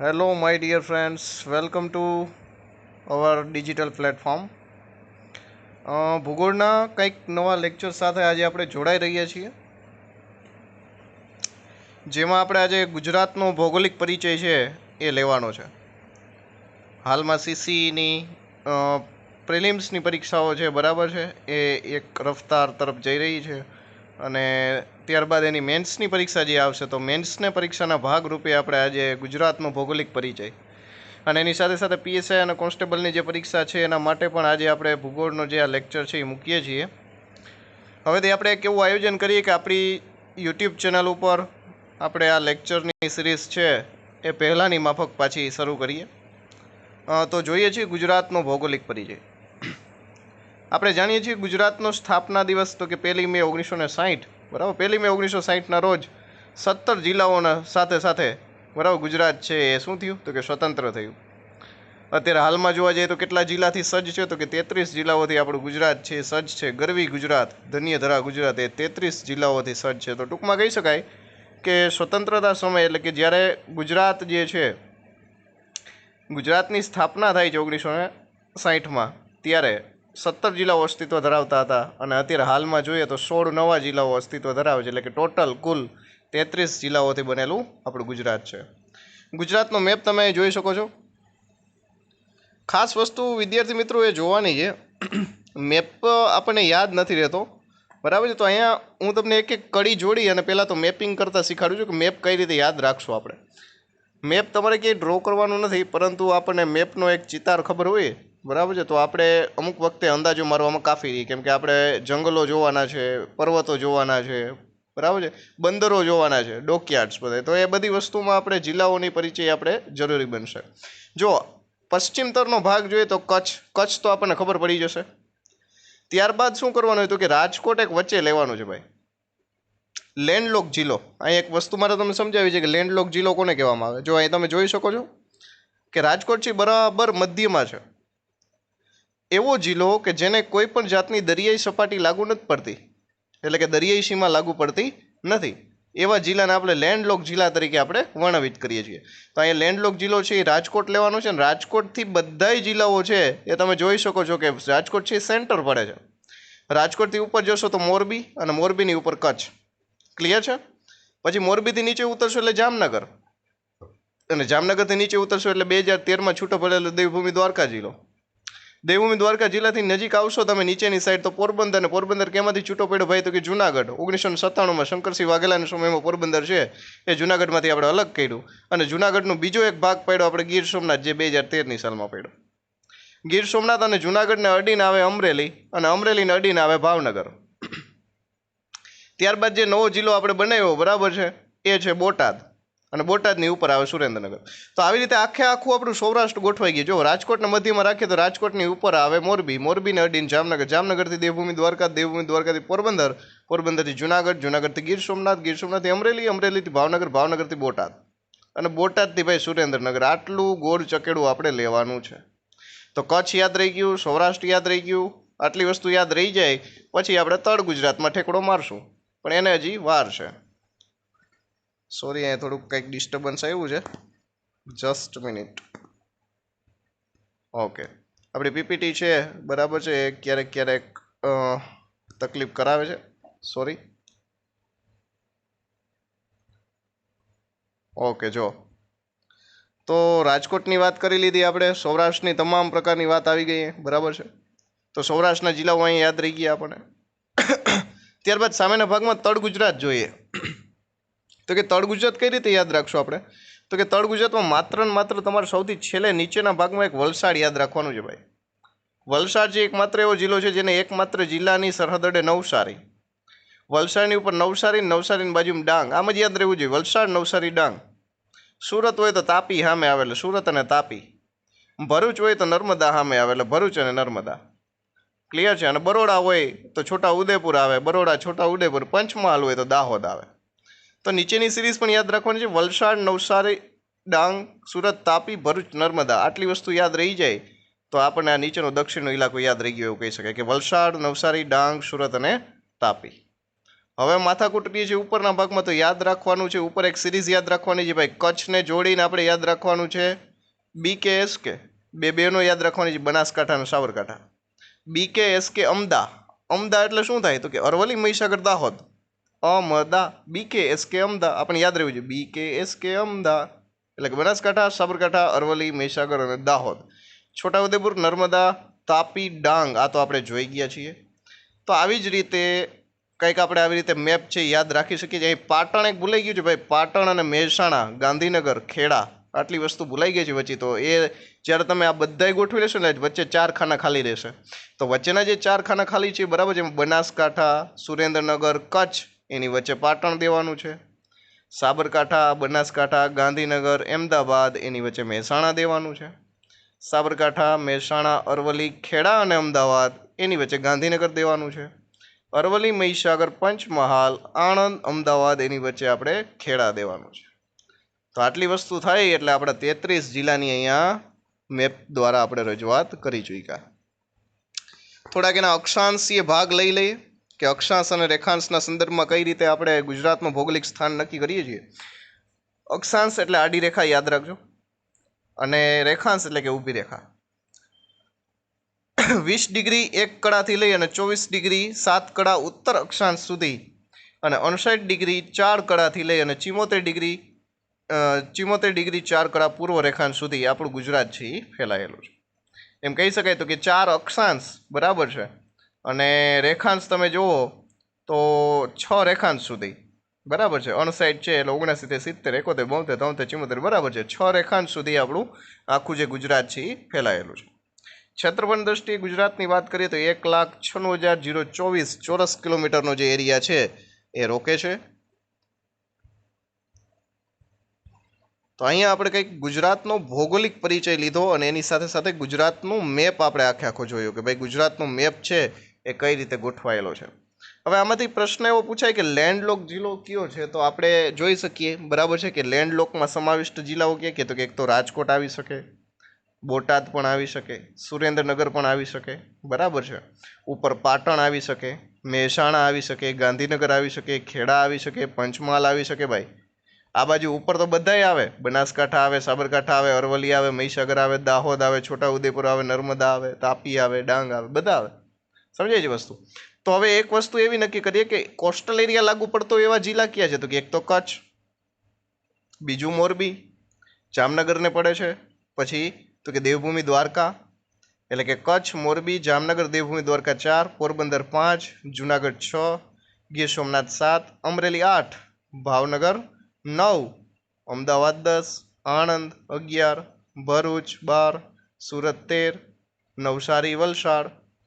Hello my dear friends welcome to our digital platform ભૂગોળના કંઈક નવા lecture સાથે આજે આપણે જોડાઈ રહ્યા છીએ. જેમાં આપણે આજે ગુજરાતનો ભૌગોલિક પરિચય છે એ લેવાનો છે. હાલમાં સીસીની પ્રિલિમ્સની પરીક્ષાઓ છે, બરાબર છે? એ એક રફતાર તરફ જઈ રહી છે અને ત્યારબાદ એની મેન્સની પરીક્ષા જે આવશે, તો મેન્સને પરીક્ષાના ભાગરૂપે આપણે આજે ગુજરાતનો ભૌગોલિક પરિચય. અને એની સાથે સાથે પીએસઆઈ અને કોન્સ્ટેબલની જે પરીક્ષા છે, એના માટે પણ આજે આપણે ભૂગોળનો જે આ લેક્ચર છે એ મૂકીએ છીએ. હવેથી આપણે એક એવું આયોજન કરીએ કે આપણી યુટ્યુબ ચેનલ ઉપર આપણે આ લેક્ચરની સિરીઝ છે, એ પહેલાંની માફક પાછી શરૂ કરીએ. તો જોઈએ છીએ ગુજરાતનો ભૌગોલિક પરિચય. આપણે જાણીએ છીએ ગુજરાતનો સ્થાપના દિવસ, તો કે પહેલી મે ઓગણીસો ને સાહીઠ. બરાબર? પહેલી મે ઓગણીસો સાહીઠના રોજ સત્તર જિલ્લાઓના સાથે સાથે બરાબર ગુજરાત છે એ શું થયું? તો કે સ્વતંત્ર થયું. અત્યારે હાલમાં જોવા જઈએ તો કેટલા જિલ્લાથી સજ્જ છે? તો કે તેત્રીસ જિલ્લાઓથી આપણું ગુજરાત છે સજ્જ છે. ગરવી ગુજરાત, ધન્યધરા ગુજરાત એ તેત્રીસ જિલ્લાઓથી સજ્જ છે. તો ટૂંકમાં કહી શકાય કે સ્વતંત્રતા સમય એટલે કે જ્યારે ગુજરાત જે છે, ગુજરાતની સ્થાપના થાય છે ઓગણીસો ને સાહીઠમાં, ત્યારે સત્તર જિલ્લાઓ અસ્તિત્વ ધરાવતા હતા અને અત્યારે હાલમાં જોઈએ તો સોળ નવા જિલ્લાઓ અસ્તિત્વ ધરાવે છે એટલે કે ટોટલ કુલ તેત્રીસ જિલ્લાઓથી બનેલું આપણું ગુજરાત છે. ગુજરાતનો મેપ તમે જોઈ શકો છો. ખાસ વસ્તુ વિદ્યાર્થી મિત્રો એ જોવાની છે. મેપ આપણને યાદ નથી રહેતો. બરાબર છે? તો અહીંયા હું તમને એક એક કડી જોડી અને પહેલાં તો મેપિંગ કરતાં શીખાડું છું કે મેપ કઈ રીતે યાદ રાખશું આપણે. મેપ તમારે ક્યાંય ડ્રો કરવાનું નથી, પરંતુ આપણને મેપનો એક ચિતાર ખબર હોય બરાબર છે. તો આપણે અમુક વખતે અંદાજો મારવામાં કાફી રહી. કેમ કે આપણે જંગલો જોવાના છે, પર્વતો જોવાના છે, બરાબર છે? બંદરો જોવાના છે, ડોકયાર્ડ્સ બધા તો એ બધી વસ્તુમાં આપણે જિલ્લાઓની પરિચય આપણે જરૂરી બનશે. જો, પશ્ચિમ તરનો ભાગ જોઈએ તો કચ્છ. કચ્છ તો આપણને ખબર પડી જશે. ત્યારબાદ શું કરવાનું હોય તો કે રાજકોટ એક વચ્ચે લેવાનું છે ભાઈ. લેન્ડલોક જિલ્લો. અહીં એક વસ્તુ મારે તમને સમજાવી છે કે લેન્ડલોક જિલ્લો કોને કહેવામાં આવે? જો અહીં તમે જોઈ શકો છો કે રાજકોટ છે બરાબર મધ્યમાં છે. એવો જિલ્લો કે જેને કોઈ પણ જાતની દરિયાઈ સપાટી લાગુ નથી પડતી. એટલે કે દરિયાઈ સીમા લાગુ પડતી નથી. એવા જિલ્લાને આપણે લેન્ડલોક જિલ્લા તરીકે આપણે વર્ણવિત કરીએ છીએ. તો અહીંયા લેન્ડલોક જિલ્લો છે એ રાજકોટ લેવાનો છે અને રાજકોટથી બધાય જિલ્લાઓ છે એ તમે જોઈ શકો છો કે રાજકોટ છે સેન્ટર પડે છે. રાજકોટથી ઉપર જશો તો મોરબી અને મોરબીની ઉપર કચ્છ. ક્લિયર છે? પછી મોરબીથી નીચે ઉતરશો એટલે જામનગર. અને જામનગરથી નીચે ઉતરશો એટલે બે હજાર તેરમાં છૂટો પડેલો દેવભૂમિ દ્વારકા જિલ્લો. દેવભૂમિ દ્વારકા જિલ્લાથી નજીક આવશો તમે નીચેની સાઈડ તો પોરબંદર ને પોરબંદર કેમાંથી છૂટો પડ્યો ભાઈ તો કે જુનાગઢ. ઓગણીસો ને સત્તાણુંમાં શંકરસિંહ વાઘેલાના સમયમાં પોરબંદર છે, એ જુનાગઢમાંથી આપણે અલગ કર્યું. અને જુનાગઢનો બીજો એક ભાગ પડ્યો આપણે ગીર સોમનાથ જે બે હજાર તેરની સાલમાં પડ્યો. ગીર સોમનાથ અને જુનાગઢને અડીને આવે અમરેલી અને અમરેલીને અડીને આવે ભાવનગર. ત્યારબાદ જે નવો જિલ્લો આપણે બનાવ્યો, બરાબર છે, એ છે બોટાદ. અને બોટાદની ઉપર આવે સુરેન્દ્રનગર. તો આવી રીતે આખે આખું આપણું સૌરાષ્ટ્ર ગોઠવાઈ ગયું. જો રાજકોટના મધ્યમાં રાખીએ તો રાજકોટની ઉપર આવે મોરબી. મોરબીને અડીને જામનગર. જામનગરથી દેવભૂમિ દ્વારકા, દેવભૂમિ દ્વારકાથી પોરબંદર. પોરબંદરથી જુનાગઢ, જુનાગઢથી ગીર સોમનાથ, ગીર સોમનાથથી અમરેલી, અમરેલીથી ભાવનગર, ભાવનગરથી બોટાદ. અને બોટાદથી ભાઈ સુરેન્દ્રનગર. આટલું ગોળ ચકેડું આપણે લેવાનું છે. તો કચ્છ યાદ રહી ગયું, સૌરાષ્ટ્ર યાદ રહી ગયું. આટલી વસ્તુ યાદ રહી જાય, પછી આપણે તળ ગુજરાતમાં ઠેકડો મારશું. પણ એને હજી વાર છે. સોરી અહીંયા થોડુંક કંઈક ડિસ્ટર્બન્સ આવ્યું છે. જસ્ટ મિનિટ ઓકે આપણી પીપીટી છે, બરાબર છે, એ ક્યારેક ક્યારેક તકલીફ કરાવે છે. સોરી ઓકે જો. તો રાજકોટની વાત કરી લીધી આપણે, સૌરાષ્ટ્રની તમામ પ્રકારની વાત આવી ગઈ, બરાબર છે. તો સૌરાષ્ટ્રના જિલ્લાઓ અહીં યાદ રહી ગયા આપણને. ત્યારબાદ સામેના ભાગમાં તળ ગુજરાત જોઈએ. તો કે તળ ગુજરાત કઈ રીતે યાદ રાખશું આપણે? તો કે તળ ગુજરાતમાં માત્ર ને માત્ર તમારે સૌથી છેલ્લે નીચેના ભાગમાં એક વલસાડ યાદ રાખવાનું છે ભાઈ. વલસાડ જે એકમાત્ર એવો જિલ્લો છે જેને એકમાત્ર જિલ્લાની સરહદ અડે નવસારી. વલસાડની ઉપર નવસારી નવસારીની બાજુમાં ડાંગ. આમ જ યાદ રહેવું જોઈએ. વલસાડ, નવસારી, ડાંગ. સુરત હોય તો તાપી સામે આવે એટલે સુરત અને તાપી. ભરૂચ હોય તો નર્મદા સામે આવે એટલે ભરૂચ અને નર્મદા. ક્લિયર છે? અને બરોડા હોય તો છોટા ઉદેપુર આવે. બરોડા, છોટા ઉદેપુર. પંચમહાલ હોય તો દાહોદ આવે. તો નીચેની સિરીઝ પણ યાદ રાખવાની છે. વલસાડ, નવસારી, ડાંગ, સુરત, તાપી, ભરૂચ, નર્મદા આટલી વસ્તુ યાદ રહી જાય તો આપણને આ નીચેનો દક્ષિણનો ઇલાકો યાદ રહી ગયો એવું કહી શકાય કે વલસાડ, નવસારી, ડાંગ, સુરત અને તાપી. હવે માથાકૂટ કરીએ છીએ ઉપરના ભાગમાં તો યાદ રાખવાનું છે. ઉપર એક સિરીઝ યાદ રાખવાની છે ભાઈ. કચ્છને જોડીને આપણે યાદ રાખવાનું છે. બી કે એસ કે બે બેનો યાદ રાખવાની છે. બનાસકાંઠા અને સાબરકાંઠા. બી કે એસ કે અમદા. અમદા એટલે શું થાય તો કે અરવલ્લી, મહીસાગર, દાહોદ. અમદા બી, કે, એસ, કે અમદા આપણે યાદ રહેવું જોઈએ. બી, કે, એસ, કે અમદા એટલે કે બનાસકાંઠા, સાબરકાંઠા, અરવલ્લી, મહીસાગર અને દાહોદ. છોટાઉદેપુર, નર્મદા, તાપી, ડાંગ. આ તો આપણે જોઈ ગયા છીએ. તો આવી જ રીતે કંઈક આપણે આવી રીતે મેપ છે યાદ રાખી શકીએ છીએ. અહીં પાટણ એક ભૂલાઈ ગયું છે ભાઈ. પાટણ અને મહેસાણા, ગાંધીનગર, ખેડા. આટલી વસ્તુ ભૂલાઈ ગઈ છે વચ્ચે. તો એ જ્યારે તમે આ બધાય ગોઠવી લેશો ને, વચ્ચે ચાર ખાના ખાલી રહેશે. તો વચ્ચેના જે ચાર ખાના ખાલી છે બરાબર છે. બનાસકાંઠા, સુરેન્દ્રનગર, કચ્છ એની વચ્ચે પાટણ દેવાનું છે. સાબરકાંઠા, બનાસકાંઠા, ગાંધીનગર, અમદાવાદ એની વચ્ચે મહેસાણા દેવાનું છે. સાબરકાંઠા, મહેસાણા, અરવલ્લી, ખેડા અને અમદાવાદ એની વચ્ચે ગાંધીનગર દેવાનું છે. અરવલ્લી, મહીસાગર, પંચમહાલ, આણંદ, અમદાવાદ એની વચ્ચે આપણે ખેડા દેવાનું છે. તો આટલી વસ્તુ થાય એટલે આપણે તેત્રીસ જિલ્લાની અહીંયા મેપ દ્વારા આપણે રજૂઆત કરી ચૂક્યા. થોડાક એના અક્ષાંશીય ભાગ લઈ લઈએ. કે અક્ષાંશ અને રેખાંશના સંદર્ભમાં કઈ રીતે આપણે ગુજરાતનું ભૌગોલિક સ્થાન નક્કી કરીએ છીએ? અક્ષાંશ એટલે આડી રેખા યાદ રાખજો. અને રેખાંશ એટલે કે ઊભી રેખા. વીસ ડિગ્રી એક કળાથી લઈ અને ચોવીસ ડિગ્રી સાત કડા ઉત્તર અક્ષાંશ સુધી અને અણસાઠ ડિગ્રી ચાર કળાથી લઈ અને ચિમોતેર ડિગ્રી ચિમોતેર ડિગ્રી ચાર કળા પૂર્વ રેખાંશ સુધી આપણું ગુજરાત છે ફેલાયેલું છે. એમ કહી શકાય તો કે ચાર અક્ષાંશ બરાબર છે. અને રેખાંશ તમે જુઓ તો છ રેખાંશ સુધી. બરાબર છે? અણસાઈડ છે એટલે ઓગણસિત્તેર, સિત્તેર, એકોતેર, બોતેર તોતેર ચુમ્મોતેર બરાબર છે? છ રેખાંશ સુધી આપણું આખું જે ગુજરાત છે એ ફેલાયેલું છે. ક્ષેત્રફળ દ્રષ્ટિએ ગુજરાતની વાત કરીએ તો એક લાખ છન્નું હજાર જીરો ચોવીસ ચોરસ કિલોમીટરનો જે એરિયા છે એ રોકે છે. તો અહીંયા આપણે કંઈક ગુજરાતનો ભૌગોલિક પરિચય લીધો અને એની સાથે સાથે ગુજરાતનું મેપ આપણે આખે આખો જોયો કે ભાઈ ગુજરાતનો મેપ છે એ કઈ રીતે ગોઠવાયેલો છે? હવે આમાંથી પ્રશ્ન એવો પૂછાય કે લેન્ડલોક જિલ્લો કયો છે? તો આપણે જોઈ શકીએ. બરાબર છે કે લેન્ડલોકમાં સમાવિષ્ટ જિલ્લાઓ કે કે તો કે એક તો રાજકોટ આવી શકે, બોટાદ પણ આવી શકે, સુરેન્દ્રનગર પણ આવી શકે. બરાબર છે. ઉપર પાટણ આવી શકે, મહેસાણા આવી શકે, ગાંધીનગર આવી શકે, ખેડા આવી શકે, પંચમહાલ આવી શકે ભાઈ. આ બાજુ ઉપર તો બધાય આવે. બનાસકાંઠા આવે, સાબરકાંઠા આવે, અરવલ્લી આવે, મહીસાગર આવે, દાહોદ આવે, છોટાઉદેપુર આવે, નર્મદા આવે, તાપી આવે, ડાંગ આવે, બધા આવે. સમજાય છે વસ્તુ? તો હવે એક વસ્તુ એવી નક્કી કરીએ કે કોસ્ટલ એરિયા લાગુ પડતો એવા જિલ્લા ક્યાં છે? તો કે એક તો કચ્છ, બીજું મોરબી, જામનગરને પડે છે. પછી તો કે દેવભૂમિ દ્વારકા, એટલે કે કચ્છ, મોરબી, જામનગર, દેવભૂમિ દ્વારકા ચાર, પોરબંદર પાંચ, જુનાગઢ છ, ગીર સોમનાથ સાત, અમરેલી આઠ, ભાવનગર નવ, અમદાવાદ દસ, આણંદ અગિયાર, ભરૂચ બાર, સુરત તેર, નવસારી વલસાડ.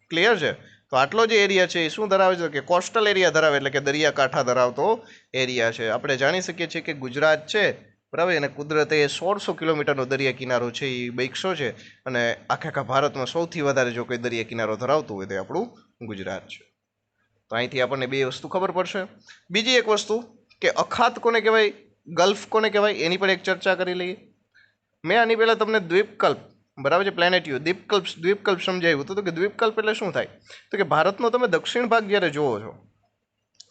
ક્લિયર છે? તો આટલો જે એરિયા છે એ શું ધરાવે છે? કે કોસ્ટલ એરિયા ધરાવે, એટલે કે દરિયાકાંઠા ધરાવતો એરિયા છે. આપણે જાણી શકીએ છીએ કે ગુજરાત છે, બરાબર? અને કુદરતે સોળસો કિલોમીટરનો દરિયા કિનારો છે, એ બૈકસો છે. અને આખા આખા ભારતમાં સૌથી વધારે જો કોઈ દરિયા કિનારો ધરાવતું હોય તો આપણું ગુજરાત છે. તો અહીંથી આપણને બે વસ્તુ ખબર પડશે. બીજી એક વસ્તુ કે અખાત કોને કહેવાય? ગલ્ફ કોને કહેવાય? એની પણ એક ચર્ચા કરી લઈએ. મેં આની પહેલાં તમને દ્વીપકલ્પ બરાબર છે પ્લેનેટિયો દ્વીપકલ્પ દ્વીપકલ્પ સમજાવ્યું હતું તો કે દ્વીપકલ્પ એટલે શું થાય? તો કે ભારતનો તમે દક્ષિણ ભાગ જ્યારે જુઓ છો,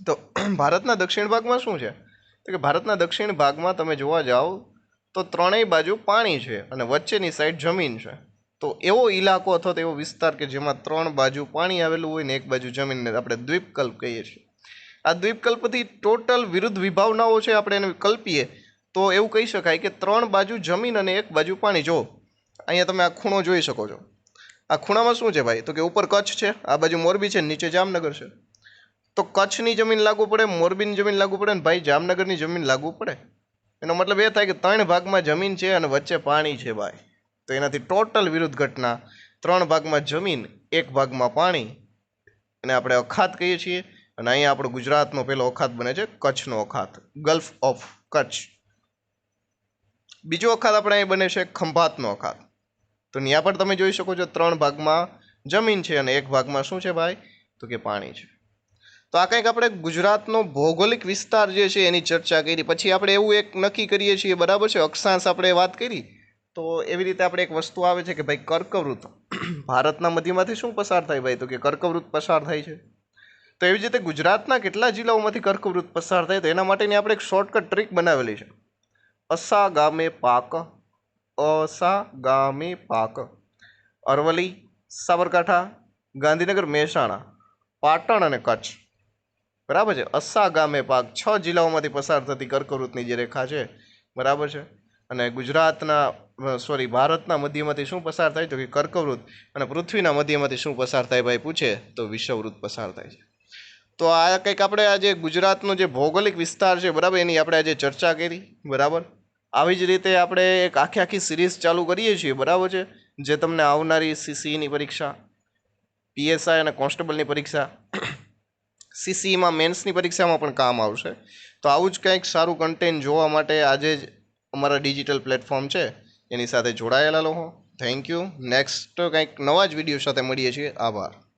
તો ભારતના દક્ષિણ ભાગમાં શું છે? તો કે ભારતના દક્ષિણ ભાગમાં તમે જોવા જાઓ તો ત્રણેય બાજુ પાણી છે અને વચ્ચેની સાઈડ જમીન છે. તો એવો ઇલાકો અથવા તો એવો વિસ્તાર કે જેમાં ત્રણ બાજુ પાણી આવેલું હોય ને એક બાજુ જમીનને આપણે દ્વીપકલ્પ કહીએ છીએ. આ દ્વીપકલ્પથી ટોટલ વિરુદ્ધ વિભાવનાઓ છે આપણે એને કલ્પીએ તો એવું કહી શકાય કે ત્રણ બાજુ જમીન અને એક બાજુ પાણી. જો અહીંયા તમે આ ખૂણો જોઈ શકો છો. આ ખૂણામાં શું છે ભાઈ? તો કે ઉપર કચ્છ છે, આ બાજુ મોરબી છે, નીચે જામનગર છે. તો કચ્છની જમીન લાગુ પડે, મોરબીની જમીન લાગુ પડે ને ભાઈ જામનગરની જમીન લાગુ પડે? એનો મતલબ એ થાય કે ત્રણ ભાગમાં જમીન છે અને વચ્ચે પાણી છે ભાઈ. તો એનાથી ટોટલ વિરુદ્ધ ઘટના, ત્રણ ભાગમાં જમીન, એક ભાગમાં પાણી. અને આપણે અખાત કહીએ છીએ અને અહીંયા આપણો ગુજરાતનો પહેલો અખાત બને છે, કચ્છનો અખાત. Gulf of Kutch. બીજો અખાત આપણે અહીં બને છે ખંભાતનો અખાત. તો ત્યાં પણ તમે જોઈ શકો છો ત્રણ ભાગમાં જમીન છે અને એક ભાગમાં શું છે ભાઈ? તો કે પાણી છે. તો આ કંઈક આપણે ગુજરાતનો ભૌગોલિક વિસ્તાર જે છે એની ચર્ચા કરી. પછી આપણે એવું એક નક્કી કરીએ છીએ, બરાબર છે? અક્ષાંશ આપણે વાત કરી. તો એવી રીતે આપણે એક વસ્તુ આવે છે કે ભાઈ કર્કવૃત્ત. ભારતના મધ્યમાંથી શું પસાર થાય ભાઈ? તો કે કર્કવૃત્ત પસાર થાય છે. તો એવી રીતે ગુજરાતના કેટલા જિલ્લાઓમાંથી કર્કવૃત પસાર થાય તો એના માટેની આપણે એક શોર્ટકટ ટ્રીક બનાવેલી છે. અસા ગામે પાક અસા ગામે પાક. અરવલ્લી, સાબરકાંઠા, ગાંધીનગર, મહેસાણા, પાટણ અને કચ્છ. બરાબર છે? અસા ગામે પાક છ જિલ્લાઓમાંથી પસાર થતી કર્કવૃતની જે રેખા છે, બરાબર છે? અને ગુજરાતના સોરી ભારતના મધ્યમાંથી શું પસાર થાય? તો કે કર્કવૃત અને પૃથ્વીના મધ્યમાંથી શું પસાર થાય ભાઈ? પૂછે તો વિષવવૃત પસાર થાય છે. તો આ કંઈક આપણે આજે ગુજરાતનો જે ભૌગોલિક વિસ્તાર છે, બરાબર? એની આપણે આજે ચર્ચા કરી, બરાબર? આવી જ રીતે આપણે એક આખી આખી સિરીઝ ચાલુ કરીએ છીએ, બરાબર છે? જે તમને આવનારી સીસીઈની પરીક્ષા, પીએસઆઈ અને કોન્સ્ટેબલની પરીક્ષા, સીસીઈમાં મેન્સની પરીક્ષામાં પણ કામ આવશે. તો આવું જ કંઈક સારું કન્ટેન્ટ જોવા માટે આજે જ અમારા ડિજિટલ પ્લેટફોર્મ છે, એની સાથે જોડાયેલા રહો. થેન્ક યુ નેક્સ્ટ કંઈક નવા જ વીડિયો સાથે મળીએ છીએ. આભાર.